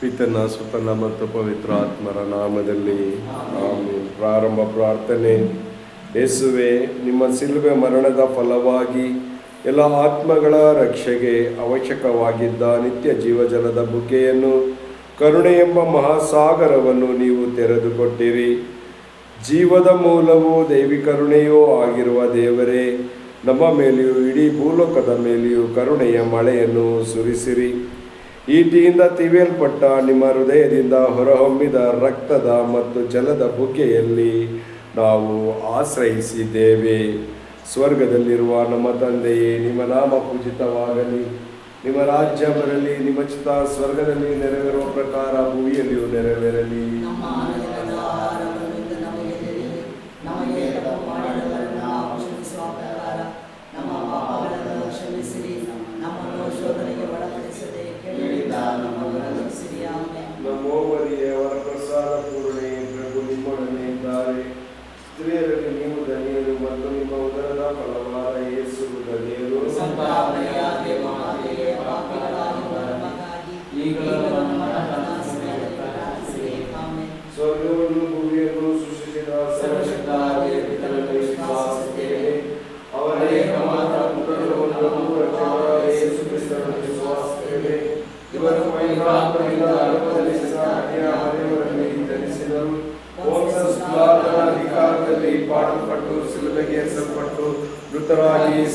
ಪಿತನ ಸುತನ ಮತ್ತು ಪವಿತ್ರ ಆತ್ಮರ ನಾಮದಲ್ಲಿ. ಪ್ರಾರಂಭ ಪ್ರಾರ್ಥನೆ. ಯೇಸುವೆ, ನಿಮ್ಮ ಸಿಲುಬೆ ಮರಣದ ಫಲವಾಗಿ ಎಲ್ಲ ಆತ್ಮಗಳ ರಕ್ಷೆಗೆ ಅವಶ್ಯಕವಾಗಿದ್ದ ನಿತ್ಯ ಜೀವಜಲದ ಬುಕೆಯನ್ನು, ಕರುಣೆ ಎಂಬ ಮಹಾಸಾಗರವನ್ನು ನೀವು ತೆರೆದುಕೊಟ್ಟಿರಿ. ಜೀವದ ಮೂಲವೂ ದೈವಿಕರುಣೆಯೂ ಆಗಿರುವ ದೇವರೇ, ನಮ್ಮ ಮೇಲೆಯೂ ಇಡೀ ಭೂಲೋಕದ ಮೇಲೆಯೂ ಕರುಣೆಯ ಮಳೆಯನ್ನು ಸುರಿಸಿರಿ. ಈಟಿಯಿಂದ ತಿವಿಯಲ್ಪಟ್ಟ ನಿಮ್ಮ ಹೃದಯದಿಂದ ಹೊರಹೊಮ್ಮಿದ ರಕ್ತದ ಮತ್ತು ಜಲದ ಬುಗ್ಗೆಯಲ್ಲಿ ನಾವು ಆಶ್ರಯಿಸಿದ್ದೇವೆ. ಸ್ವರ್ಗದಲ್ಲಿರುವ ನಮ್ಮ ತಂದೆಯೇ, ನಿಮ್ಮ ನಾಮ ಪೂಜಿತವಾಗಲಿ. ನಿಮ್ಮ ರಾಜ್ಯ ಬರಲಿ, ನಿಮ್ಮ ಚಿತ್ತ ಸ್ವರ್ಗದಲ್ಲಿ ನೆರವೇರುವ ಪ್ರಕಾರ ಭೂಮಿಯಲ್ಲಿಯೂ ನೆರವೇರಲಿ. ভালো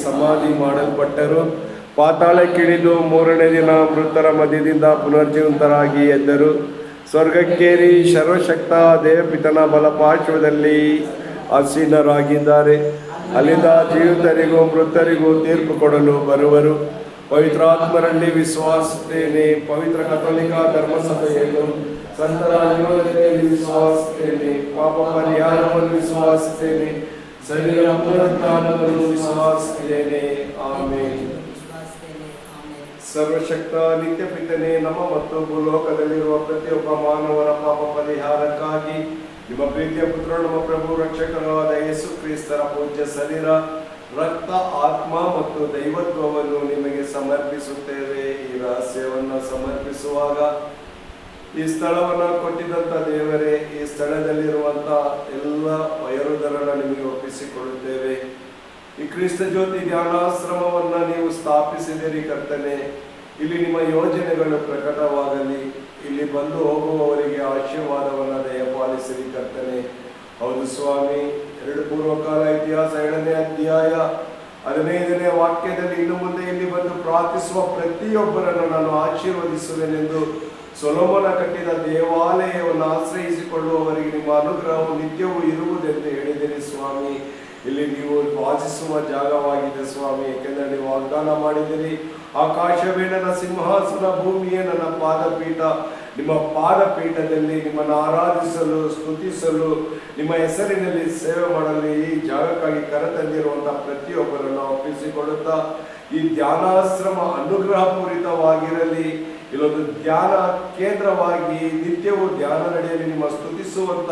ಸಮಾಧಿ ಮಾಡಲ್ಪಟ್ಟರು. ಪಾತಾಳಕ್ಕಿಳಿದು ಮೂರನೇ ದಿನ ಮೃತರ ಮಧ್ಯದಿಂದ ಪುನರ್ಜೀವಂತರಾಗಿ ಎದ್ದರು. ಸ್ವರ್ಗಕ್ಕೇರಿ ಸರ್ವಶಕ್ತ ದೇವಪಿತನ ಬಲಪಾರ್ಶ್ವದಲ್ಲಿ ಆಸೀನರಾಗಿದ್ದಾರೆ. ಅಲ್ಲಿಂದ ಜೀವಿತರಿಗೂ ಮೃತರಿಗೂ ತೀರ್ಪು ಕೊಡಲು ಬರುವರು. ಪವಿತ್ರಾತ್ಮರಲ್ಲಿ ವಿಶ್ವಾಸಿಸುತ್ತೇನೆ ಪವಿತ್ರ ಕಥೋಲಿಕ ಧರ್ಮಸಭೆಯನ್ನು ಸಂತರ ವಿಶ್ವಾಸಿಸುತ್ತೇನೆ ಪಾಪ ಪರಿಹಾರವನ್ನು ವಿಶ್ವಾಸಿಸುತ್ತೇನೆ ಪುನರುತ್ಥಾನವನ್ನು ವಿಶ್ವಾಸಿಸುತ್ತೇನೆ ಆಮೇಲೆ. ಸರ್ವಶಕ್ತ ನಿತ್ಯ ಪಿತನೆ ನಮ್ಮ ಮತ್ತು ಭೂಲೋಕದಲ್ಲಿರುವ ಪ್ರತಿಯೊಬ್ಬ ಮಾನವರ ಪಾಪ ಪರಿಹಾರಕ್ಕಾಗಿ ನಿಮ್ಮ ಪ್ರೀತಿಯ ಪುತ್ರ ನಮ್ಮ ಪ್ರಭು ರಕ್ಷಕರಾದ ಯೇಸು ಕ್ರಿಸ್ತರ ಪೂಜ್ಯ ಶರೀರ, ರಕ್ತ, ಆತ್ಮ ಮತ್ತು ದೈವತ್ವವನ್ನು ನಿಮಗೆ ಸಮರ್ಪಿಸುತ್ತೇವೆ ಈ ರಹಸ್ಯವನ್ನು ಸಮರ್ಪಿಸುವಾಗ ಈ ಸ್ಥಳವನ್ನು ಕೊಟ್ಟಿದ್ದಂಥ ದೇವರೇ, ಈ ಸ್ಥಳದಲ್ಲಿರುವಂಥ ಎಲ್ಲ ವಯೋವೃದ್ಧರನ್ನು ನಿಮಗೆ ಒಪ್ಪಿಸಿಕೊಡುತ್ತೇವೆ. ಈ ಕ್ರಿಸ್ತ ಜ್ಯೋತಿ ಧ್ಯಾನಾಶ್ರಮವನ್ನ ನೀವು ಸ್ಥಾಪಿಸಿದಿರಿ ಕರ್ತನೆ. ಇಲ್ಲಿ ನಿಮ್ಮ ಯೋಜನೆಗಳು ಪ್ರಕಟವಾಗಲಿ. ಇಲ್ಲಿ ಬಂದು ಹೋಗುವವರಿಗೆ ಆಶೀರ್ವಾದವನ್ನ ದಯಪಾಲಿಸಿರಿ ಕರ್ತನೆ. ಹೌದು ಸ್ವಾಮಿ, ಎರಡು ಪೂರ್ವಕಾಲ ಇತಿಹಾಸ ಏಳನೇ ಅಧ್ಯಾಯ ಹದಿನೈದನೇ ವಾಕ್ಯದಲ್ಲಿ ಇನ್ನು ಮುಂದೆ ಇಲ್ಲಿ ಬಂದು ಪ್ರಾರ್ಥಿಸುವ ಪ್ರತಿಯೊಬ್ಬರನ್ನು ನಾನು ಆಶೀರ್ವದಿಸುವೆನೆಂದು ಸೊಲೋಮನ ಕಟ್ಟಿದ ದೇವಾಲಯವನ್ನು ಆಶ್ರಯಿಸಿಕೊಳ್ಳುವವರಿಗೆ ನಿಮ್ಮ ಅನುಗ್ರಹವು ನಿತ್ಯವೂ ಇರುವುದೆಂದು ಹೇಳಿದಿರಿ ಸ್ವಾಮಿ. ಇಲ್ಲಿ ನೀವು ವಾಸಿಸುವ ಜಾಗವಾಗಿದೆ ಸ್ವಾಮಿ. ಏಕೆಂದರೆ ನೀವು ವಾಗ್ದಾನ ಮಾಡಿದಿರಿ ಆಕಾಶವೇ ನನ್ನ ಸಿಂಹಾಸನ ಭೂಮಿಯೇ ನನ್ನ ಪಾದಪೀಠ. ನಿಮ್ಮ ಪಾದಪೀಠದಲ್ಲಿ ನಿಮ್ಮನ್ನು ಆರಾಧಿಸಲು, ಸ್ತುತಿಸಲು, ನಿಮ್ಮ ಹೆಸರಿನಲ್ಲಿ ಸೇವೆ ಮಾಡಲು ಈ ಜಾಗಕ್ಕಾಗಿ ಕರೆತಂದಿರುವಂತಹ ಪ್ರತಿಯೊಬ್ಬರನ್ನು ಒಪ್ಪಿಸಿಕೊಳ್ಳುತ್ತಾ ಈ ಧ್ಯಾನಾಶ್ರಮ ಅನುಗ್ರಹಪೂರಿತವಾಗಿರಲಿ. ಇಲ್ಲೊಂದು ಧ್ಯಾನ ಕೇಂದ್ರವಾಗಿ ನಿತ್ಯವೂ ಧ್ಯಾನ ನಡೆಯಲಿ ನಿಮ್ಮ ಸ್ತುತಿಸುವಂತ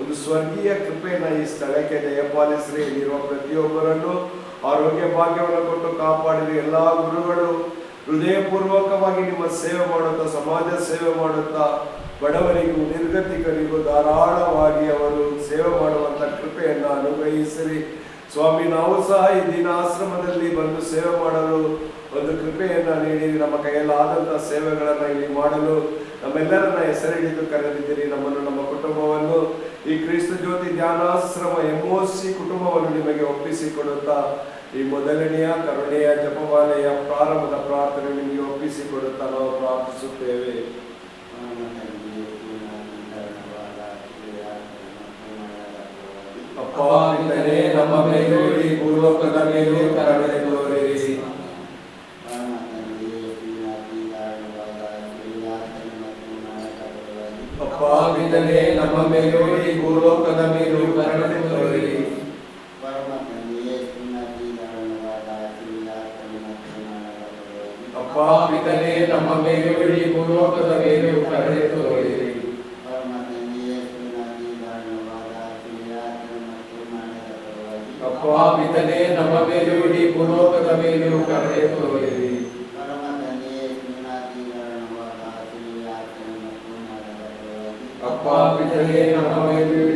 ಒಂದು ಸ್ವರ್ಗೀಯ ಕೃಪೆಯನ್ನ ಈ ಸ್ಥಳಕ್ಕೆ ದಯಪಾಲಿಸ್ರಿ. ಇಲ್ಲಿರುವ ಪ್ರತಿಯೊಬ್ಬರನ್ನು ಆರೋಗ್ಯ ಭಾಗ್ಯವನ್ನು ಕೊಟ್ಟು ಕಾಪಾಡಿರಿ. ಎಲ್ಲಾ ಗುರುಗಳು ಹೃದಯಪೂರ್ವಕವಾಗಿ ನಿಮ್ಮ ಸೇವೆ ಮಾಡುತ್ತಾ, ಸಮಾಜ ಸೇವೆ ಮಾಡುತ್ತಾ, ಬಡವರಿಗೂ, ನಿರ್ಗತಿಕರಿಗೂ ಧಾರಾಳವಾಗಿ ಅವರು ಸೇವೆ ಮಾಡುವಂತ ಕೃಪೆಯನ್ನು ಅನುಗ್ರಹಿಸಿರಿ. ಸ್ವಾಮಿ, ನಾವು ಸಹ ಈ ದಿನ ಆಶ್ರಮದಲ್ಲಿ ಬಂದು ಸೇವೆ ಮಾಡಲು ಒಂದು ಕೃಪೆಯನ್ನು ನೀಡಿ ನಮ್ಮ ಕೈಯಲ್ಲಾದಂಥ ಸೇವೆಗಳನ್ನು ಇಲ್ಲಿ ಮಾಡಲು ನಮ್ಮೆಲ್ಲರನ್ನ ಹೆಸರಿಡಿದು ಕರೆದಿದ್ದೀರಿ. ನಮ್ಮನ್ನು ನಮ್ಮ ಕುಟುಂಬವನ್ನು ಈ ಕ್ರಿಸ್ತ ಜ್ಯೋತಿ ಧ್ಯಾನಾಶ್ರಮ ಎಂಒಸಿ ಕುಟುಂಬವನ್ನು ನಿಮಗೆ ಒಪ್ಪಿಸಿಕೊಡುತ್ತಾ ಈ ಮೊದಲನೆಯ, ಕರುಣೆಯ, ಜಪಮಾಲೆಯ ಪ್ರಾರಂಭದ ಪ್ರಾರ್ಥನೆ ನಿಮಗೆ ಒಪ್ಪಿಸಿಕೊಡುತ್ತಾ ನಾವು ಪ್ರಾರ್ಥಿಸುತ್ತೇವೆ. ಅಪ್ಪ ನಮ್ಮ ಮೇಲೆ ಪೂರ್ವಕದ ಮೇಲೂ ಕರುಣೆ ಅಪ್ಪ ಪಿತನೇ, ನಮ್ಮ ಮೇಲೂ ಈ ಭೂಲೋಕದ ಮೇಲೂ ಕರುಣೆ ಪಿತನೇ, ನಮ್ಮ ಮೇಲೂ ಈ ಭೂಲೋಕದ ಮೇಲೂ ಕರುಣೆ ತೋರಿರಿ ಅಪ್ಪ ಪಿತನೇ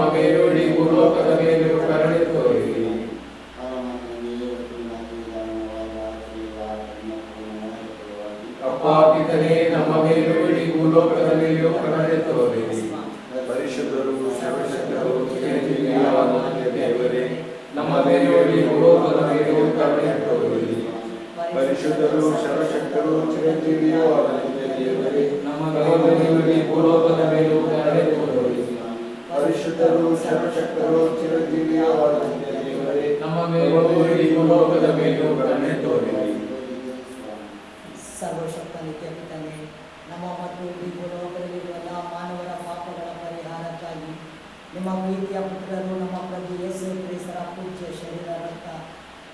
ಪಿತನೇ ನಮ್ಮ ಮೇಲೂ ಇಡೀ ಭೂಲೋಕದ ಮೇಲೂ ಕರುಣೆ ಮೇಲೂ ಇಡೀ ಭೂಲೋಕದ ಮೇಲೂ ಕರುಣೆ ತೋರಿರಿ ಸರ್ವಶಕ್ತ ನಿತ್ಯ ನಮ್ಮ ಮತ್ತು ಇಡೀ ಭೂಲೋಕದಲ್ಲಿರುವ ಎಲ್ಲ ಮಾನವರ ಪಾಪಗಳ ಪರಿಹಾರಕ್ಕಾಗಿ ನಿಮ್ಮ ಪ್ರೀತಿಯ ಪುತ್ರರು ನಮ್ಮ ಪ್ರಭು ಯೇಸು ಕ್ರಿಸ್ತರ ಪೂಜ್ಯ ಶರೀರ ರಕ್ತ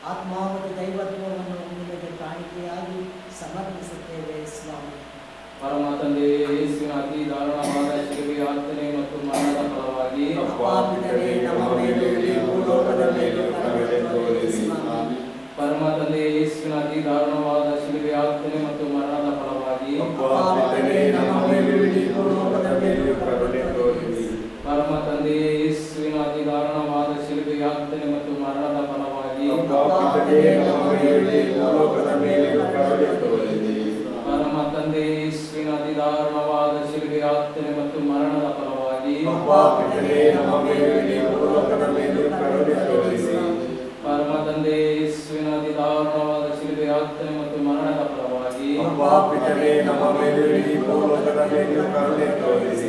ಆತ್ಮ ಮತ್ತು ದೈವತ್ವವನ್ನು ನಿಮಗೆ ಕಾಣಿಕೆಯಾಗಿ ಸಮರ್ಪಿಸುತ್ತೇವೆ ಸ್ವಾಮಿ. ಪರಮ ತಂದೆಯೇ ಯೇಸುವಿನ ಅತಿ ದಾರುಣವಾದ ಶಿಲುಬೆಯ ಯಾತನೆ ಮತ್ತು ಮರಣದ ಫಲವಾಗಿ ನಮ್ಮ ಮೇಲೂ ಇಡೀ ಭೂಲೋಕದ ಮೇಲೂ ಕರುಣೆ ತೋರಿರಿ ಸ್ವಾಮಿ ಪರಮ ತಂದೆ ಯೇಸುವಿನ ಅತಿ ದಾರುಣವಾದ ಶಿಲುಬೆಯ ಯಾತನೆ ಮತ್ತು ಮರಣದ ಫಲವಾಗಿ. ಪರಮ ತಂದೆಯೇ ಯೇಸುವಿನ ಅತಿ ದಾರುಣವಾದ ಶಿಲುಬೆಯ ಯಾತನೆ ಮತ್ತು ಮರಣದ ಫಲವಾಗಿ. ಪರಮ ತಂದೆ ಯೇಸುವಿನ ಅತಿ ದಾರುಣವಾದ ಶಿಲುಬೆಯ ಯಾತನೆ ಮತ್ತು ಮರಣದ ಫಲವಾಗಿ. ಪಿತನೇ ನಮ್ಮ ಮೇಲೂ ಇಡೀ ಭೂಲೋಕದ ಕರುಣೆ ತೋರಿಸಿ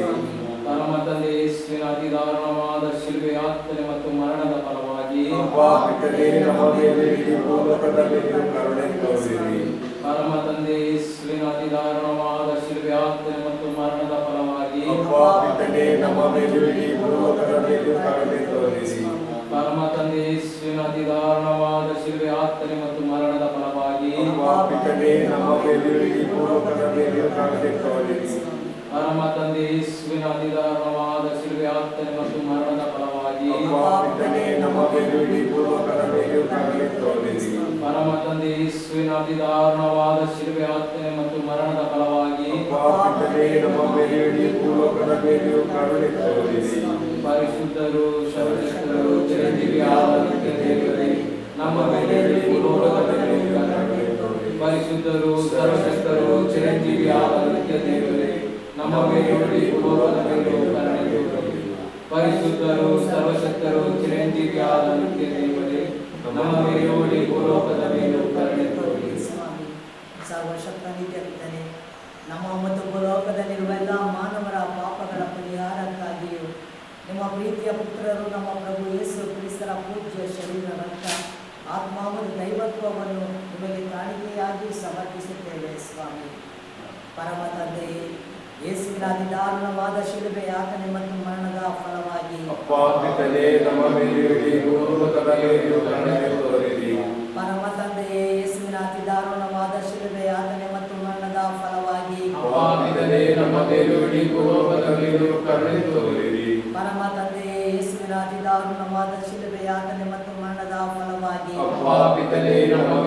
ಪರಮ ತಂದೆ ಯೇಸುವಿನ ಅತಿ ದಾರುಣವಾದ ಶಿಲುಬೆ ಯಾತನೆ ಮತ್ತು ಮರಣದ ಫಲವಾಗಿ ಪಾಪಿಗಳೇ ನಮ್ಮ ಮೇಲೂ ಇಡೀ ಭೂಲೋಕದ ಕರುಣೆ ಪರಮ ತಂದೆ ಯೇಸುವಿನ ಅತಿ ದಾರುಣವಾದ ಶಿಲುಬೆ ಯಾತನೆ ಮತ್ತು ಮರಣದ ಫಲವಾಗಿ ಪಾಪಿಗಳೇ ನಮ್ಮ ಮೇಲೆ ಇಡೀ ಭೂಲೋಕದ ಕರುಣೆ ತೋರಿಸಿ ಪರಮ ತಂದೆ ಯೇಸುವಿನ ಅತಿ ದಾರುಣವಾದ ಮತ್ತು ಮರಣದ ಫಲವಾಗಿ ಪರಮ ತಂದೆ ಯೇಸುವಿನ ಅತಿ ದಾರುಣವಾದ ಯಾತನೆ ಮತ್ತು ಮರಣದ ಫಲವಾಗಿ ಪರಮ ತಂದೆ ಯೇಸುವಿನ ಅತಿ ದಾರುಣವಾದ ಯಾತನೆ ಮತ್ತು ಮರಣದ ಫಲವಾಗಿ ನಮ್ಮ ಮೇಲೂ ಇಡೀ ಕರುಣೆ ತೋರಿಸಿ ಪರಿಶುದ್ಧರು ಸರ್ವಶಕ್ತರು ಚಿರಂಜೀವಿ ನಿತ್ಯ ದೇವರೇ, ನಮ್ಮ ಮೇಲೆ. ಪರಿಶುದ್ಧರು, ಸರ್ವಶಕ್ತರು, ಚಿರಂಜೀವಿ ನಿತ್ಯ ದೇವರೇ, ನಮ್ಮ ಮೇಲೆ. ಪರಿಶುದ್ಧರು, ಸರ್ವಶಕ್ತರು, ಚಿರಂಜೀವಿ ನಿತ್ಯ ದೇವರೇ, ನಮ್ಮ ಮೇಲೆ ಭೂಲೋಕದ ಮೇಲೆ ನಮ್ಮ ಮತ್ತು ಭೂಲೋಕದಲ್ಲಿರುವ ಎಲ್ಲ ಮಾನವರ ಪಾಪಗಳ ಪರಿಹಾರಕ್ಕಾಗಿಯೂ ನಿಮ್ಮ ಪ್ರೀತಿಯ ಪುತ್ರರು ನಮ್ಮ ಪ್ರಭು ಯೇಸು ಕ್ರಿಸ್ತರ ಪೂಜ್ಯ ಶರೀರ ರಕ್ತ ಆತ್ಮಾವನ ದೈವತ್ವವನ್ನು ನಿಮಗೆ ಕಾಣಿಕೆಯಾಗಿ ಸಮರ್ಪಿಸುತ್ತೇವೆ ಸ್ವಾಮಿ. ಪರಮ ತಂದೆಯೇ ಯೇಸುವಿನ ಅತಿ ದಾರುಣವಾದ ಶಿಲುಬೆ ಯಾತನೆ ಮತ್ತು ಮರಣದ ಫಲವಾಗಿ. ಪರಮ ತಂದೆಯೇ ಯೇಸುವಿನ ಅತಿ ದಾರುಣವಾದ ಶಿಲುಬೆ ಯಾತನೆ ಮತ್ತು ಮರಣದ ಫಲವಾಗಿ. ನಮ್ಮ ಮೇಲೂ ಇಡೀ ಭೂಲೋಕದ ಮೇಲೂ ಕರುಣೆ ತೋರಿರಿ ಪರಮ ತಂದೆಯೇ ಯೇಸುವಿನ ಅತಿ ದಾರುಣವಾದ ಶಿಲುಬೆ ಯಾತನೆ ಮತ್ತು ಮರಣದ ಫಲವಾಗಿ ಅಪ್ಪ ಪಿತನೇ ನಮ್ಮ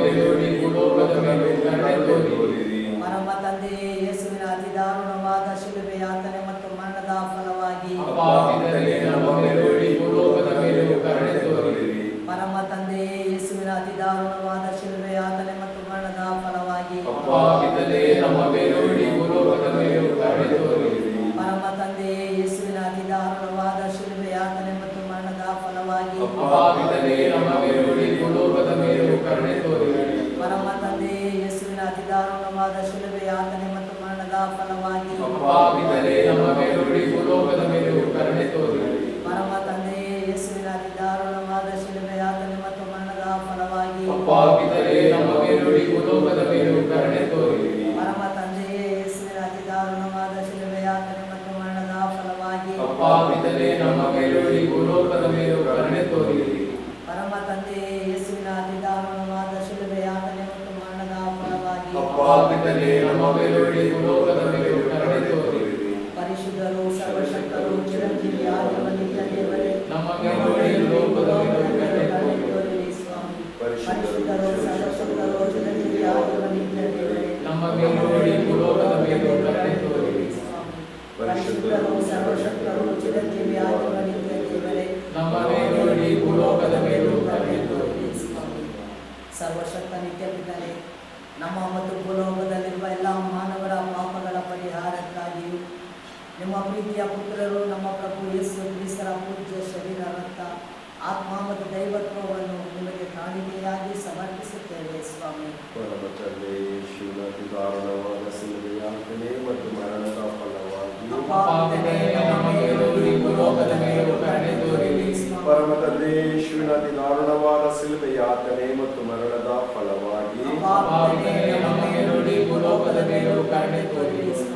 ಪರಮ ತಂದೆಶ್ವಿನ ದಾರುಣವಾದ ಸಿಲುಬೆ ಯಾತನೆ ಮತ್ತು ಮರಣದ ಫಲವಾಗಿ.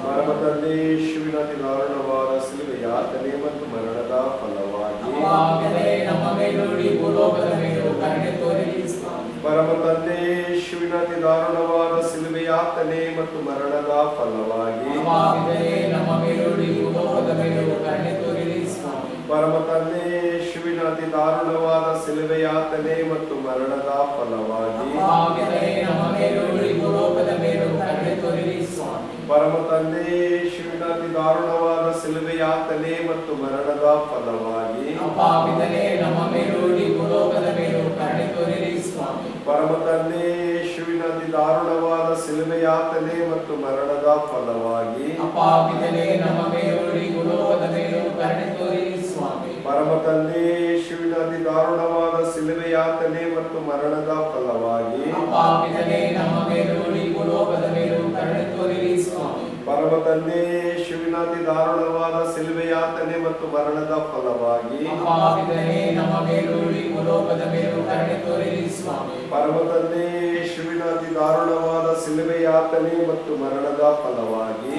ಪರಮ ತಂದೆಶ್ವಿನ ದಾರುಣವಾದ ಸಿಲುಬೆ ಯಾತನೆ ಮತ್ತು ಮರಣದ ಫಲವಾಗಿ. ಪರಮ ತಂದೆಶ್ವಿನ ದಾರುಣವಾದ ಸಿಲುಬೆ ಯಾತನೆ ಮತ್ತು ಮರಣದ ಫಲವಾಗಿ. ಪರಮ ತಂದೆ ಯೇಸುವಿನ ಅತಿ ದಾರುಣವಾದ ಸಿಲುವೆಯಾತನೆ ಮತ್ತು ಮರಣದ ಫಲವಾಗಿ ಪರಮ ತಂದೆ ಯೇಸುವಿನ ಅತಿ ದಾರುಣವಾದ ಸಿಲುವೆಯಾತನೆ ಮತ್ತು ಮರಣದ ಫಲವಾಗಿ ಪರಮ ಸ್ವಾಮಿ. ಯೇಸುವಿನ ಅತಿ ದಾರುಣವಾದ ಸಿಲುವೆಯಾತನೆ ಮತ್ತು ಮರಣದ ಫಲವಾಗಿ ನಮ್ಮ ಪಾಪದಲ್ಲಿ ಶಿವಿನ ಅತಿ ದಾರುಣವಾದ ಸಿಲುವೆಯಾತನೆ ಮತ್ತು ಮರಣದ ಫಲವಾಗಿ ಪರಮ ಶಿವಿನ ಅತಿ ದಾರುಣವಾದ ಸಿಲುವೆಯಾತನೆ ಮತ್ತು ಮರಣದ ಫಲವಾಗಿ ಪರಮ ಶಿವಿನ ಅತಿ ದಾರುಣವಾದ ಸಿಲುವೆಯಾತನೆ ಮತ್ತು ಮರಣದ ಫಲವಾಗಿ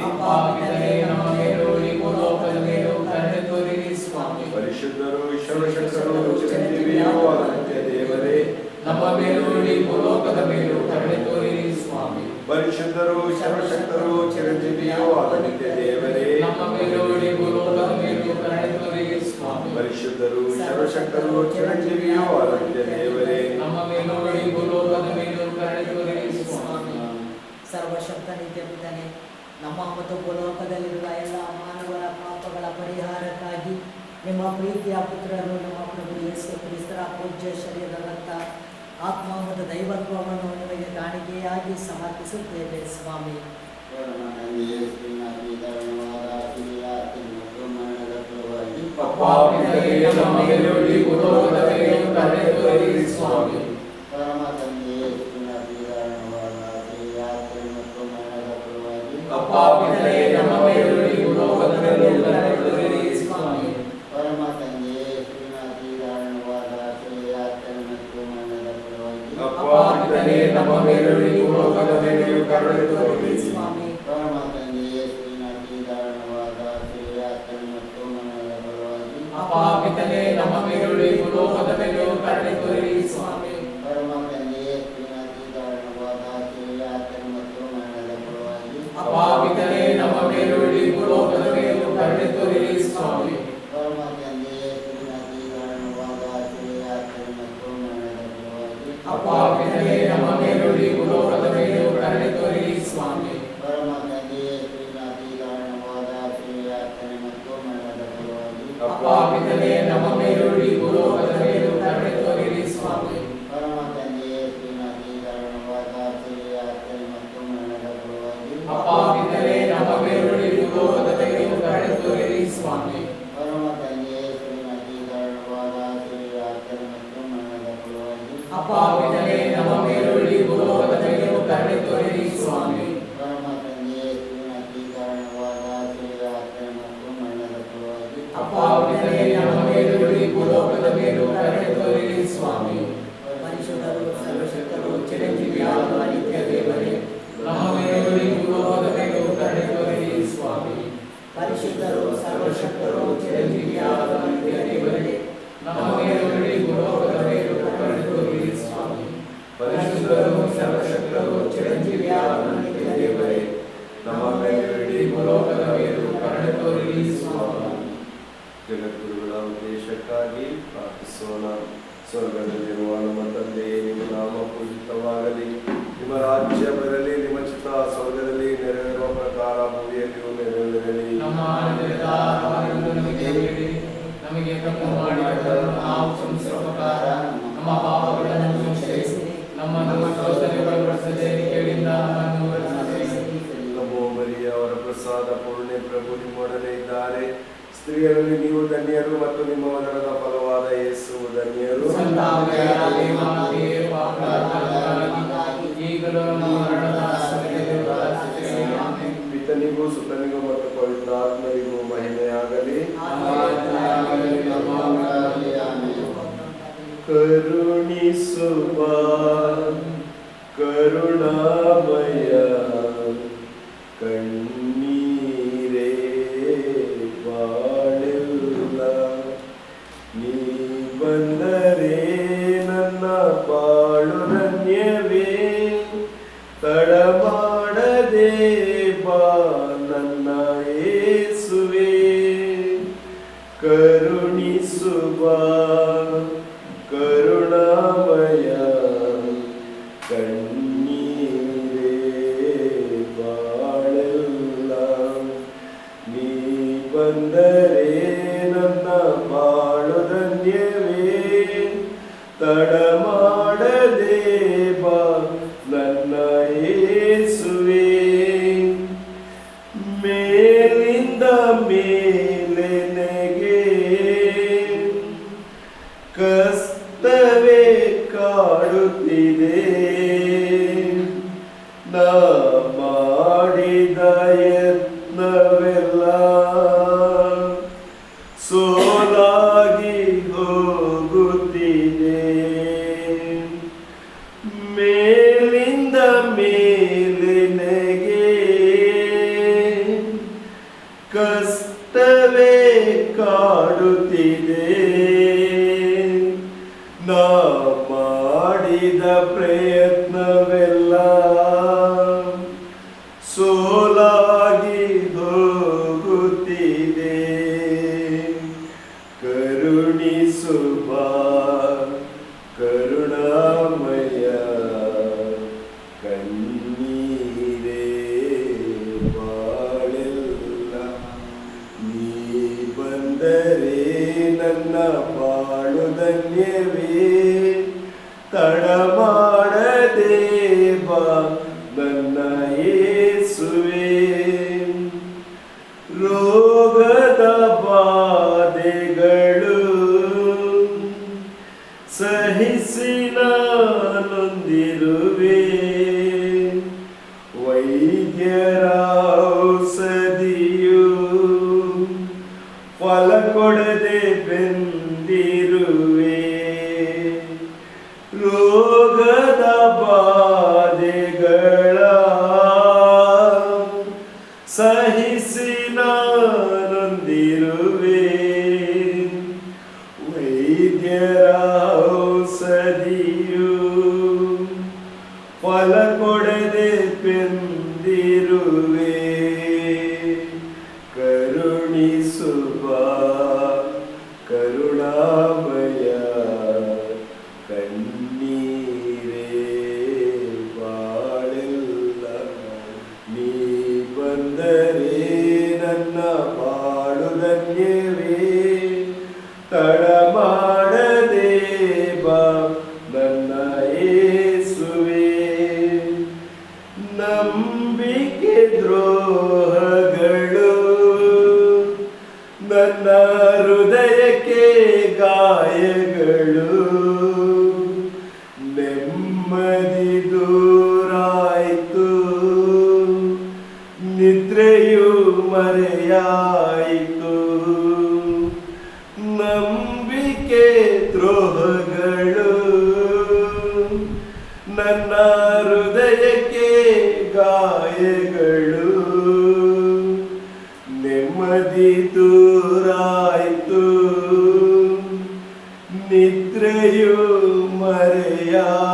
ಪರಿಶುದ್ಧರು ಈಶ್ವರಶಂಕರು ಚಿರಂಜೀವಿಯೋ ಅನಂತ್ಯ ದೇವರೇ ನಮ್ಮ ಮೇಲೂ ಇಡೀ ಭೂಲೋಕದ ಮೇಲೂ ಕರುಣೆ ತೋರಿರಿ ಸ್ವಾಮಿ ಪರಿಶುದ್ಧರು ಸರ್ವಶಕ್ತರು ಚಿರಂಜೀವಿಯೋ ಅನಂತ್ಯ ದೇವರೇ ನಮ್ಮ ಮೇಲೂ ಇಡೀ ಭೂಲೋಕದ ಮೇಲೂ ಕರುಣೆ ತೋರಿರಿ ಸ್ವಾಮಿ ಪರಿಶುದ್ಧರು ಸರ್ವಶಕ್ತರು ಚಿರಂಜೀವಿಯೋ ಅನಂತ್ಯ ದೇವರೇ ನಮ್ಮ ಮೇಲೂ ಇಡೀ ಭೂಲೋಕದ ಮೇಲೂ ಕರುಣೆ ತೋರಿರಿ ಸ್ವಾಮಿ ಸರ್ವಶಕ್ತ ನಿತ್ಯಪಿತನೇ ನಮ್ಮ ಮತ್ತು ಭೂಲೋಕದಲ್ಲಿರುವ ಎಲ್ಲ ಮಾನವರ ಪಾಪಗಳ ಪರಿಹಾರಕ್ಕಾಗಿ ನಿಮ್ಮ ಪ್ರೀತಿಯ ಪುತ್ರರು, ನಮ್ಮ ಪ್ರಭು ಯೇಸು ಕ್ರಿಸ್ತರ ಪೂಜ್ಯ ಶರೀರ ರಕ್ತ ಆತ್ಮ ಮತ್ತು ದೈವತ್ವವನ್ನು ನಿಮಗೆ ಕಾಣಿಕೆಯಾಗಿ ಸಮರ್ಪಿಸುತ್ತೇವೆ, ಸ್ವಾಮಿ. ಪಾಪಿಗಳಿಗೆ ನಮಗೆ ಸ್ವಾಮಿ. ಪಾಪಿತಲೇ ನಮ್ಮ ಮೇಲುಳಿ ಲೋಕದ ಮೇಲೂ ಕರುಣೆ ತೋರಿ ಸ್ವಾಮಿ ಜಗದ್ಗುರುಗಳ ಉದ್ದೇಶಕ್ಕಾಗಿ ಪ್ರಾರ್ಥಿಸೋಣ. ಸ್ವರ್ಗದಲ್ಲಿರುವ ನಮ್ಮ ತಂದೆಯೇ ನಿಮ್ಮ ನಾಮ ಪೂಜಿತವಾಗಲಿ. ನಿಮ್ಮ ರಾಜ್ಯ ಬರಲಿ, ನಿಮ್ಮ ಚಿತ್ತ ಸ್ವರ್ಗದಲ್ಲಿ ನೆರವೇರುವ ಪ್ರಕಾರ ಭೂಮಿಯಲ್ಲಿಯೂ ನೆರವೇರಲಿ. ನಮಗೆ ತಪ್ಪು ಮಾಡಿದ ನಾವು ಪ್ರಕಾರ ನಮ್ಮ ಪಾಪಗಳನ್ನು ನಮ್ಮ ನಮ್ಮನ್ನು ಪ್ರಸಾದ ಪೂರ್ಣೆ ಪ್ರಭು ನಿಮ್ಮೊಡನೆ ಇದ್ದಾರೆ. ಸ್ತ್ರೀಯರಲ್ಲಿ ನೀವು ಧನ್ಯರು ಮತ್ತು ನಿಮ್ಮ ವದನದ ಫಲವಾದ ಯೇಸು ಧನ್ಯರು. تري لنا Sangue ದ್ರೋಹಗಳು. ನನ್ನ ಹೃದಯಕ್ಕೆ ಗಾಯಗಳು. മറയാ.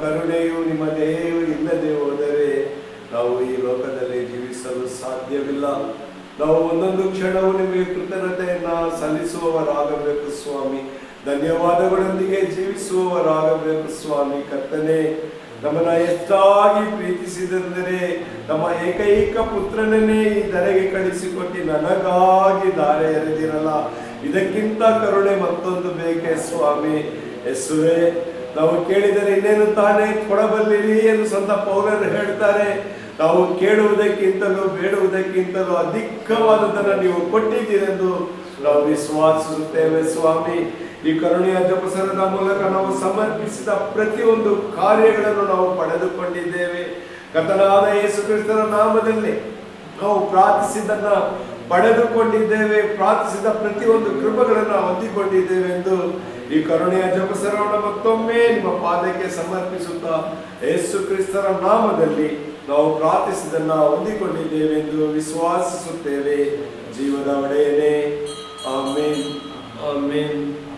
ಕರುಣೆಯು ನಿಮ್ಮ ದಯೆಯು ಇಲ್ಲದೆ ಹೋದರೆ ನಾವು ಈ ಲೋಕದಲ್ಲಿ ಜೀವಿಸಲು ಸಾಧ್ಯವಿಲ್ಲ. ನಾವು ಒಂದೊಂದು ಕ್ಷಣವು ನಿಮಗೆ ಕೃತಜ್ಞತೆಯನ್ನ ಸಲ್ಲಿಸುವವರಾಗಬೇಕು ಸ್ವಾಮಿ. ಧನ್ಯವಾದಗಳೊಂದಿಗೆ ಜೀವಿಸುವವರಾಗಬೇಕು ಸ್ವಾಮಿ ಕರ್ತನೆ. ನಮ್ಮನ್ನ ಎಷ್ಟಾಗಿ ಪ್ರೀತಿಸಿದೆಂದರೆ ನಮ್ಮ ಏಕೈಕ ಪುತ್ರನನ್ನೇ ಈ ಧರೆಗೆ ಕಳಿಸಿಕೊಟ್ಟು ನನಗಾಗಿ ದಾರೆ ಎರೆದಿರಲ್ಲ. ಇದಕ್ಕಿಂತ ಕರುಣೆ ಮತ್ತೊಂದು ಬೇಕೆ ಸ್ವಾಮಿ. ಯೇಸುವೆ ನಾವು ಕೇಳಿದರೆ ಇನ್ನೇನು ತಾನೇ ಕೊಡಬಲ್ಲಿರಿ ಎಂದು ಸಂತ ಪೌರರು ಹೇಳ್ತಾರೆ? ನಾವು ಕೇಳುವುದಕ್ಕಿಂತಲೂ ಬೇಡುವುದಕ್ಕಿಂತಲೂ ಅಧಿಕವಾದದನ್ನು ನೀವು ಕೊಟ್ಟಿದ್ದೀರೆಂದು ನಾವು ವಿಶ್ವಾಸಿಸುತ್ತೇವೆ ಸ್ವಾಮಿ. ಈ ಕರುಣೆಯ ಜಪಸರದ ಮೂಲಕ ನಾವು ಸಮರ್ಪಿಸಿದ ಪ್ರತಿಯೊಂದು ಕಾರ್ಯಗಳನ್ನು ನಾವು ಪಡೆದುಕೊಂಡಿದ್ದೇವೆ. ಕಥನಾದ ಯೇಸು ಕ್ರಿಸ್ತನ ನಾಮದಲ್ಲಿ ನಾವು ಪ್ರಾರ್ಥಿಸಿದ್ದನ್ನ ಪಡೆದುಕೊಂಡಿದ್ದೇವೆ, ಪ್ರಾರ್ಥಿಸಿದ ಪ್ರತಿಯೊಂದು ಕೃಪಗಳನ್ನು ಹೊಂದಿಕೊಂಡಿದ್ದೇವೆ ಎಂದು ಈ ಕರುಣೆಯ ಜಪಸರವನ್ನು ಮತ್ತೊಮ್ಮೆ ನಿಮ್ಮ ಪಾದಕ್ಕೆ ಸಮರ್ಪಿಸುತ್ತಾ ಯೇಸು ಕ್ರಿಸ್ತರ ನಾಮದಲ್ಲಿ ನಾವು ಪ್ರಾರ್ಥಿಸಿದನ್ನ ಹೊಂದಿಕೊಂಡಿದ್ದೇವೆ ಎಂದು ವಿಶ್ವಾಸಿಸುತ್ತೇವೆ. ಜೀವದ ಒಡೆಯನೇ, ಆಮೇನ್. ಆಮೇನ್.